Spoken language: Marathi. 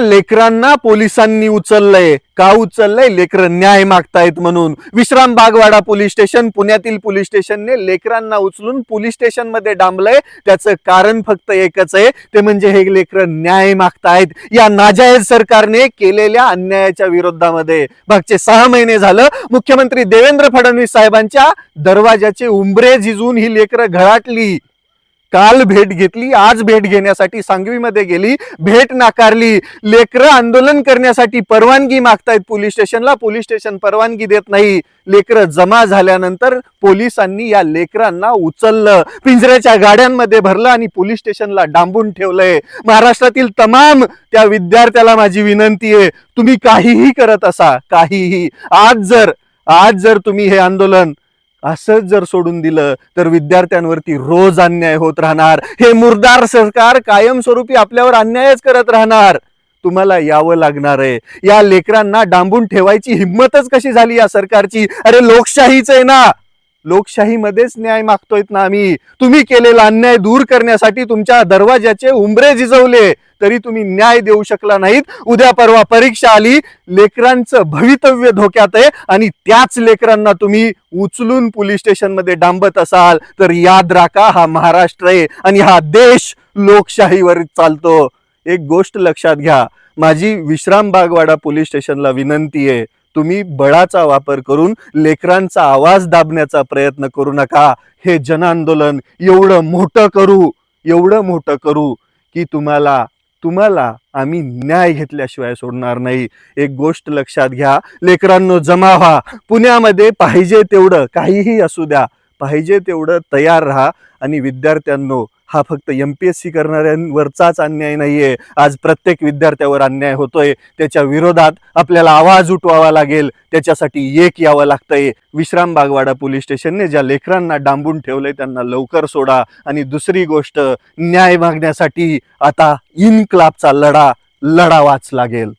लेकरांना पोलिसांनी उचललंय. का उचललंय? लेकर न्याय मागतायत म्हणून. विश्राम बागवाडा पोलीस स्टेशन पुण्यातील पोलीस स्टेशनने लेकरांना उचलून पोलीस स्टेशनमध्ये डांबलंय. त्याचं कारण फक्त एकच आहे. ते म्हणजे हे लेकर न्याय मागतायत. या नाजायज सरकारने केलेल्या अन्यायाच्या विरोधामध्ये. मागचे सहा महिने झालं. मुख्यमंत्री देवेंद्र फडणवीस साहेबांच्या दरवाजाचे उंबरे झिजून ही लेकरं घराटली. काल भेट घेतली आज भेट घेण्यासाठी सांगवीमध्ये गेली भेट नाकारली. लेकरं आंदोलन करण्यासाठी परवानगी मागतायत पोलीस स्टेशनला पोलीस स्टेशन परवानगी देत नाही. लेकरं जमा झाल्यानंतर पोलिसांनी या लेकरांना उचललं पिंजऱ्याच्या गाड्यांमध्ये भरलं आणि पोलीस स्टेशनला डांबून ठेवलंय. महाराष्ट्रातील तमाम त्या विद्यार्थ्याला माझी विनंती आहे तुम्ही काहीही करत असा काहीही. आज जर आज जर तुम्ही हे आंदोलन असंच जर सोडून दिलं तर विद्यार्थ्यांवरती रोज अन्याय होत राहणार. हे मुरदार सरकार कायमस्वरूपी आपल्यावर अन्यायच करत राहणार. तुम्हाला यावं लागणार आहे. या लेकरांना डांबून ठेवायची हिंमतच कशी झाली या सरकारची? अरे लोकशाहीच आहे ना. लोकशाहीमध्येच न्याय मागतोयत ना आम्ही. तुम्ही केलेला अन्याय दूर करण्यासाठी तुमच्या दरवाजाचे उंबरे झिजवले. तरी तुम्ही न्याय देऊ शकला नाहीत. उद्या परवा परीक्षा आली लेकरांचं भवितव्य धोक्यात आहे आणि त्याच लेकरांना तुम्ही उचलून पोलीस स्टेशनमध्ये डांबत असाल तर याद राखा हा महाराष्ट्र आहे आणि हा देश लोकशाहीवर चालतो. एक गोष्ट लक्षात घ्या माझी विश्राम बागवाडा पोलीस स्टेशनला विनंती आहे तुम्ही बळाचा वापर करून लेकरांचा आवाज दाबण्याचा प्रयत्न करू नका. हे जनआंदोलन एवढं मोठं करू एवढं मोठं करू की तुम्हाला तुम्हाला आम्ही न्याय घेतल्याशिवाय सोडणार नाही. एक गोष्ट लक्षात घ्या. लेकरांनो जमा व्हा. पुण्यामध्ये पाहिजे तेवढं काहीही असू द्या. पाहिजे तेवढं तयार राहा. आणि विद्यार्थ्यांनो हा फक्त एम पी एस सी करणाऱ्यांवरचाच अन्याय नाहीये. आज प्रत्येक विद्यार्थ्यावर अन्याय होतोय. त्याच्या विरोधात आपल्याला आवाज उठवावा लागेल. त्याच्यासाठी एक यावं लागतंय. विश्राम बागवाडा पोलीस स्टेशनने ज्या लेकरांना डांबून ठेवलंय त्यांना लवकर सोडा. आणि दुसरी गोष्ट न्याय मागण्यासाठी आता इनक्लाबचा लढा लढावाच लागेल.